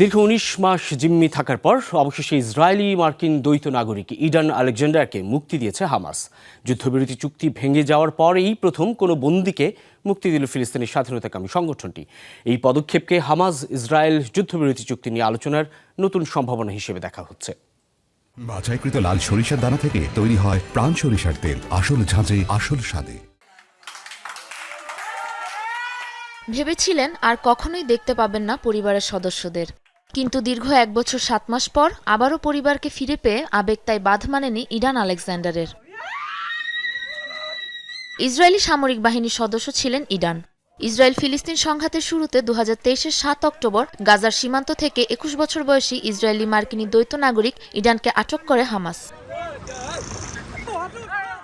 দীর্ঘ উনিশ মাস জিম্মি থাকার পর অবশেষে ইসরায়েলি মার্কিন দ্বৈত নাগরিক ইডান আলেকজান্ডারকে মুক্তি দিয়েছে হামাস। যুদ্ধবিরতি চুক্তি ভেঙে যাওয়ার পরেই প্রথম কোনো বন্দীকে মুক্তি দিল ফিলিস্তিনের স্বাধীনতাকামী সংগঠনটি। এই পদক্ষেপকে হামাস ইসরায়েল যুদ্ধবিরতি চুক্তি নিয়ে আলোচনার নতুন সম্ভাবনা হিসেবে দেখা হচ্ছে। বাছাইকৃত লাল সরিষার দানা থেকে তৈরি হয় প্রাণ সরিষার তেল। আসল ঝাঁঝে আসল স্বাদে। ভেবেছিলেন আর কখনোই দেখতে পাবেন না পরিবারের সদস্যদের। কিন্তু দীর্ঘ এক বছর সাত মাস পর আবারও পরিবারকে ফিরে পেয়ে আবেগ তাই বাধ মানেনি ইরান আলেকজান্ডারের। ইসরায়েলি সামরিক বাহিনীর সদস্য ছিলেন ইরান। ইসরায়েল ফিলিস্তিন সংঘাতের শুরুতে দু হাজার সাত অক্টোবর গাজার সীমান্ত থেকে একুশ বছর বয়সী ইসরায়েলি মার্কিনী দ্বৈত নাগরিক ইরানকে আটক করে হামাস।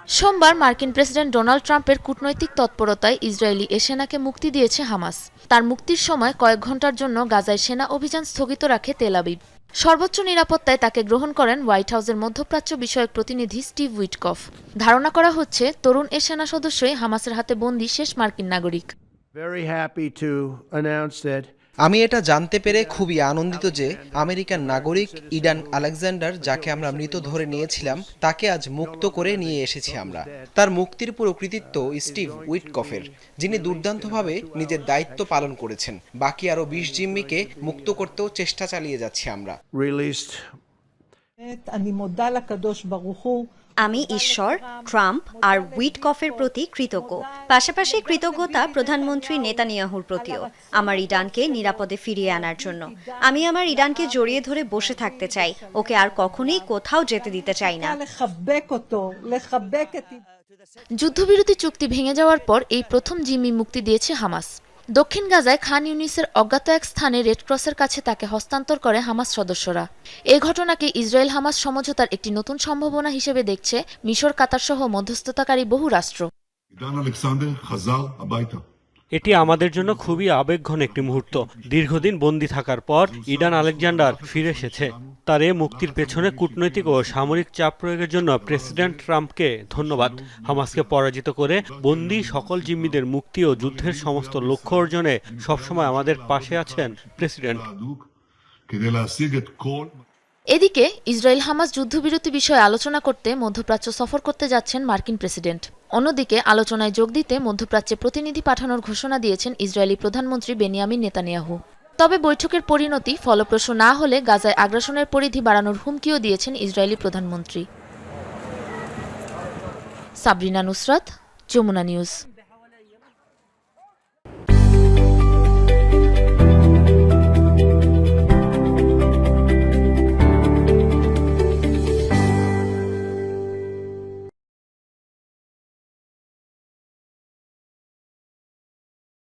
সোমবার মার্কিন প্রেসিডেন্ট ডোনাল্ড ট্রাম্পের কূটনৈতিক তৎপরতায় ইসরায়েলি এ সেনাকে মুক্তি দিয়েছে হামাস। তার মুক্তির সময় কয়েক ঘণ্টার জন্য গাজায় সেনা অভিযান স্থগিত রাখে তেল আবিব। সর্বোচ্চ নিরাপত্তায় তাকে গ্রহণ করেন হোয়াইট হাউসের মধ্যপ্রাচ্য বিষয়ক প্রতিনিধি স্টিভ উইটকফ। ধারণা করা হচ্ছে, তরুণ এ সেনা সদস্যই হামাসের হাতে বন্দী শেষ মার্কিন নাগরিক। Very happy to announce that আমি এটা জানতে পেরে খুবই আনন্দিত যে আমেরিকান নাগরিক ইডান আলেকজান্ডার যাকে আমরা মৃত ধরে নিয়েছিলাম তাকে আজ মুক্ত করে নিয়ে এসেছি আমরা। তার মুক্তির পুরো কৃতিত্ব স্টিভ উইটকফের যিনি দুর্দান্তভাবে নিজের দায়িত্ব পালন করেছেন। বাকি আরও বিশ জিম্মিকে মুক্ত করতেও চেষ্টা চালিয়ে যাচ্ছি আমরা। আমি ঈশ্বর, ট্রাম্প আর উইটকফের প্রতি কৃতজ্ঞ। পাশাপাশি কৃতজ্ঞতা প্রধানমন্ত্রী নেতানিয়াহুর প্রতিও। আমার ইরানকে নিরাপদে ফিরিয়ে আনার জন্য। আমি আমার ইরানকে জড়িয়ে ধরে বসে থাকতে চাই। ওকে আর কখনোই কোথাও যেতে দিতে চাই না। যুদ্ধবিরতি চুক্তি ভেঙে যাওয়ার পর এই প্রথম জিম্মি মুক্তি দিয়েছে হামাস। দক্ষিণ গাজায় খান ইউনিসের অজ্ঞাত এক স্থানে রেডক্রসের কাছে তাকে হস্তান্তর করে হামাস সদস্যরা। এ ঘটনাকে ইসরায়েল হামাস সমঝোতার একটি নতুন সম্ভাবনা হিসেবে দেখছে মিশর, কাতারসহ মধ্যস্থতাকারী বহু রাষ্ট্র। এটি আমাদের জন্য খুবই আবেগঘন একটি মুহূর্ত। দীর্ঘদিন বন্দী থাকার পর ইডান আলেকজান্ডার ফিরে এসেছে। তার এ মুক্তির পেছনে কূটনৈতিক ও সামরিক চাপ প্রয়োগের জন্য প্রেসিডেন্ট ট্রাম্পকে ধন্যবাদ। হামাসকে পরাজিত করে বন্দী সকল জিম্মিদের মুক্তি ও যুদ্ধের সমস্ত লক্ষ্য অর্জনে সবসময় আমাদের পাশে আছেন প্রেসিডেন্ট। এদিকে ইসরায়েল হামাস যুদ্ধবিরতি বিষয়ে আলোচনা করতে মধ্যপ্রাচ্য সফর করতে যাচ্ছেন মার্কিন প্রেসিডেন্ট। অন্যদিকে আলোচনায় যোগ দিতে মধ্যপ্রাচ্যে প্রতিনিধি পাঠানোর ঘোষণা দিয়েছেন ইসরায়েলি প্রধানমন্ত্রী বেনিয়ামিন নেতানিয়াহু। তবে বৈঠকের পরিণতি ফলপ্রসূ না হলে গাজায় আগ্রাসনের পরিধি বাড়ানোর হুমকিও দিয়েছেন ইসরায়েলি প্রধানমন্ত্রী। সাবরিনা নুসরাত, যমুনা নিউজ।